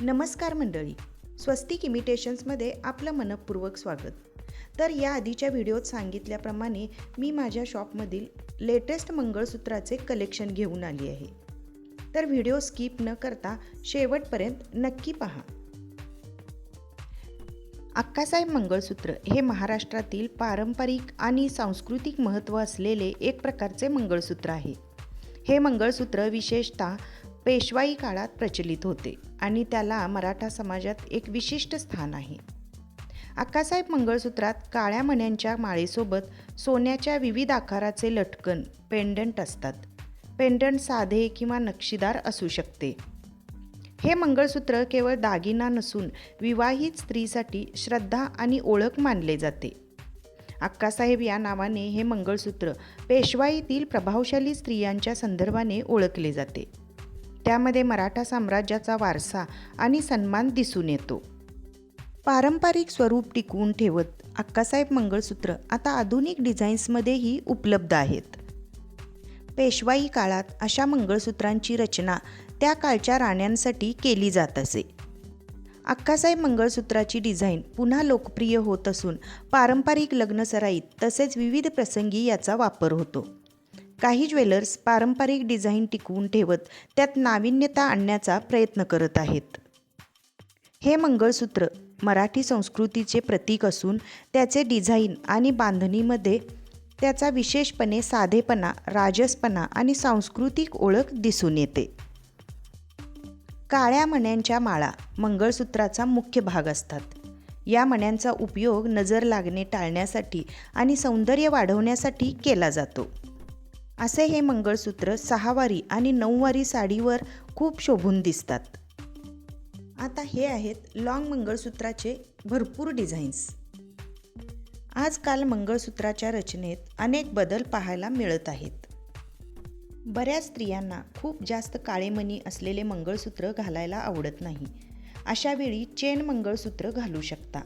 नमस्कार मंडळी. स्वस्तिक इमिटेशन्समध्ये आपलं मनपूर्वक स्वागत. तर या आधीच्या व्हिडिओत सांगितल्याप्रमाणे मी माझ्या शॉपमधील लेटेस्ट मंगळसूत्राचे कलेक्शन घेऊन आली आहे. तर व्हिडिओ स्किप न करता शेवटपर्यंत नक्की पहा. अक्कासाहेब मंगळसूत्र हे महाराष्ट्रातील पारंपरिक आणि सांस्कृतिक महत्त्व असलेले एक प्रकारचे मंगळसूत्र आहे. हे मंगळसूत्र विशेषतः पेशवाई काळात प्रचलित होते आणि त्याला मराठा समाजात एक विशिष्ट स्थान आहे. अक्कासाहेब मंगळसूत्रात काळ्या मण्यांच्या माळेसोबत सोन्याच्या विविध आकाराचे लटकन पेंडंट असतात. पेंडंट साधे किंवा नक्षीदार असू शकते. हे मंगळसूत्र केवळ दागिना नसून विवाहित स्त्रीसाठी श्रद्धा आणि ओळख मानले जाते. अक्कासाहेब या नावाने हे मंगळसूत्र पेशवाईतील प्रभावशाली स्त्रियांच्या संदर्भाने ओळखले जाते. त्यामध्ये मराठा साम्राज्याचा वारसा आणि सन्मान दिसून येतो. पारंपरिक स्वरूप टिकवून ठेवत अक्कासाहेब मंगळसूत्र आता आधुनिक डिझाईन्समध्येही उपलब्ध आहेत. पेशवाई काळात अशा मंगळसूत्रांची रचना त्या काळच्या राण्यांसाठी केली जात असे. अक्कासाहेब मंगळसूत्राची डिझाईन पुन्हा लोकप्रिय होत असून पारंपरिक लग्नसराईत तसेच विविध प्रसंगी याचा वापर होतो. काही ज्वेलर्स पारंपरिक डिझाईन टिकवून ठेवत त्यात नाविन्यता आणण्याचा प्रयत्न करत आहेत. हे मंगळसूत्र मराठी संस्कृतीचे प्रतीक असून त्याचे डिझाईन आणि बांधणीमध्ये त्याचा विशेषपणे साधेपणा राजसपणा आणि सांस्कृतिक ओळख दिसून येते. काळ्या मण्यांच्या माळा मंगळसूत्राचा मुख्य भाग असतात. या मण्यांचा उपयोग नजर लागणे टाळण्यासाठी आणि सौंदर्य वाढवण्यासाठी केला जातो. असे हे मंगळसूत्र सहावारी आणि नऊवारी साडीवर खूप शोभून दिसतात. आता हे आहेत लॉंग मंगळसूत्राचे भरपूर डिझाईन्स आजकाल मंगळसूत्राच्या रचनेत अनेक बदल पाहायला मिळत आहेत. बऱ्याच स्त्रियांना खूप जास्त काळेमणी असलेले मंगळसूत्र घालायला आवडत नाही. अशा वेळी चेन मंगळसूत्र घालू शकता.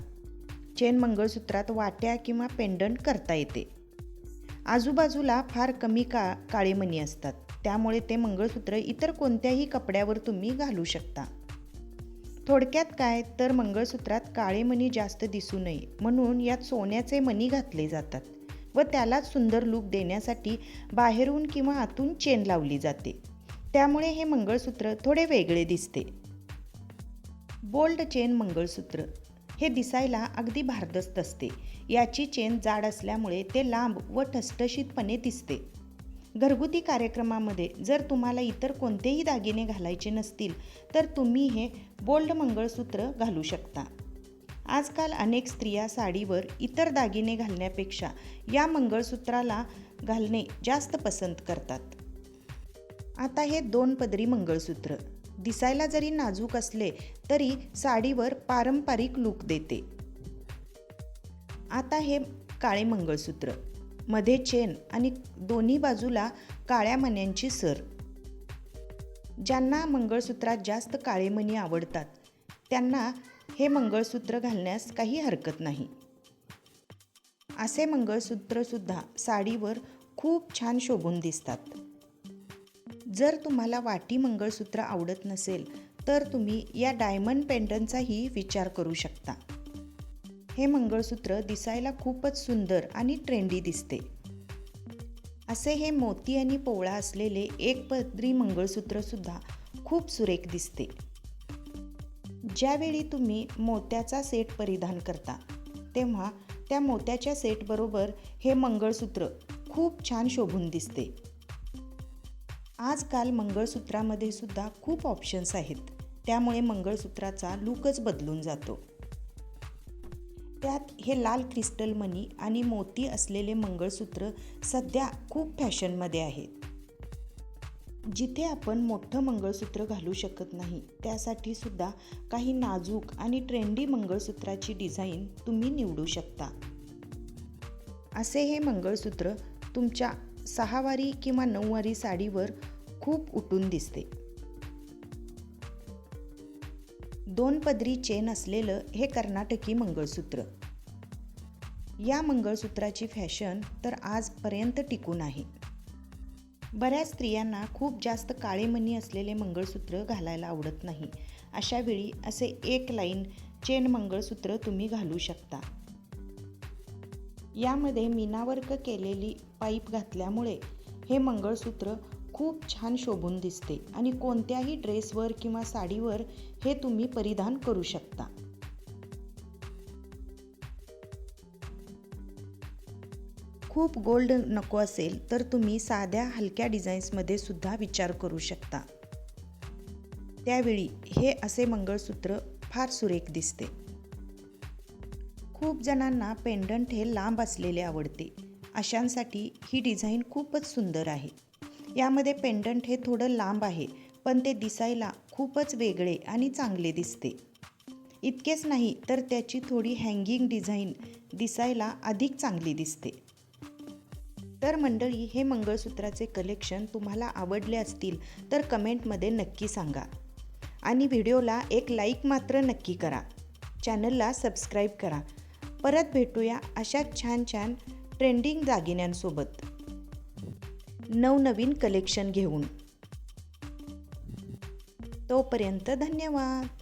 चेन मंगळसूत्रात वाट्या किंवा पेंडंट करता येते. आजूबाजूला फार कमी का काळेमणी असतात. त्यामुळे ते मंगळसूत्र इतर कोणत्याही कपड्यावर तुम्ही घालू शकता. थोडक्यात काय? तर मंगळसूत्रात काळे मणी जास्त दिसू नये म्हणून यात सोन्याचे मणी घातले जातात व त्यालाच सुंदर लूक देण्यासाठी बाहेरून किंवा आतून चेन लावली जाते. त्यामुळे हे मंगळसूत्र थोडे वेगळे दिसते. बोल्ड चेन मंगळसूत्र हे दिसायला अगदी भारदस्त असते. याची चेन जाड असल्यामुळे ते लांब व ठसठशीतपणे दिसते. घरगुती कार्यक्रमामध्ये जर तुम्हाला इतर कोणतेही दागिने घालायचे नसतील तर तुम्ही हे बोल्ड मंगळसूत्र घालू शकता. आजकाल अनेक स्त्रिया साडीवर इतर दागिने घालण्यापेक्षा या मंगळसूत्राला घालणे जास्त पसंत करतात. आता हे दोन पदरी मंगळसूत्र. दिसायला जरी नाजूक असले तरी साडीवर पारंपरिक लूक देते. आता हे काळे मंगळसूत्रमध्ये चेन आणि दोन्ही बाजूला काळ्या मण्यांची सर. ज्यांना मंगळसूत्रात जास्त काळे मणी आवडतात त्यांना हे मंगळसूत्र घालण्यास काही हरकत नाही. असे मंगळसूत्रसुद्धा साडीवर खूप छान शोभून दिसतात. जर तुम्हाला वाटी मंगळसूत्र आवडत नसेल तर तुम्ही या डायमंड पेंडंटचाही विचार करू शकता. हे मंगळसूत्र दिसायला खूपच सुंदर आणि ट्रेंडी दिसते. असे हे मोती आणि पोवळा असलेले एक पदरी मंगळसूत्रसुद्धा खूप सुरेख दिसते. ज्यावेळी तुम्ही मोत्याचा सेट परिधान करता तेव्हा त्या मोत्याच्या सेटबरोबर हे मंगळसूत्र खूप छान शोभून दिसते. आजकाल मंगळसूत्रामध्ये सुद्धा खूप ऑप्शन्स आहेत. त्यामुळे मंगळसूत्राचा लूकच बदलून जातो. त्यात हे लाल क्रिस्टल मनी आणि मोती असलेले मंगळसूत्र सध्या खूप फॅशनमध्ये आहेत. जिथे आपण मोठं मंगळसूत्र घालू शकत नाही त्यासाठी सुद्धा काही नाजूक आणि ट्रेंडी मंगळसूत्राची डिझाईन तुम्ही निवडू शकता. असे हे मंगळसूत्र तुमच्या सहावारी किंवा नऊवारी साडीवर खूप उठून दिसते. दोन पदरी चेन असलेलं हे कर्नाटकी मंगळसूत्र. या मंगळसूत्राची फॅशन तर आजपर्यंत टिकून आहे. बऱ्याच स्त्रियांना खूप जास्त काळे मणी असलेले मंगळसूत्र घालायला आवडत नाही. अशावेळी असे एक लाईन चेन मंगळसूत्र तुम्ही घालू शकता. यामध्ये मीनावर्क केलेली पाईप घातल्यामुळे हे मंगळसूत्र खूप छान शोभून दिसते आणि कोणत्याही ड्रेसवर किंवा साडीवर हे तुम्ही परिधान करू शकता. खूप गोल्ड नको असेल तर तुम्ही साध्या हलक्या डिझाईन्समध्ये सुद्धा विचार करू शकता. त्यावेळी हे असे मंगळसूत्र फार सुरेख दिसते. खूप जणांना पेंडंट हे लांब असलेले आवडते. अशांसाठी ही डिझाईन खूपच सुंदर आहे. यामध्ये पेंडंट हे थोडं लांब आहे पण ते दिसायला खूपच वेगळे आणि चांगले दिसते. इतकेच नाही तर त्याची थोडी हँगिंग डिझाईन दिसायला अधिक चांगली दिसते. तर मंडळी हे मंगळसूत्राचे कलेक्शन तुम्हाला आवडले असतील तर कमेंटमध्ये नक्की सांगा. आणि व्हिडिओला एक लाईक मात्र नक्की करा. चॅनलला सबस्क्राईब करा. परत भेटूया अशाच छान छान ट्रेंडिंग दागिन्यांसोबत. नवनवीन कलेक्शन घेऊन. तोपर्यंत धन्यवाद.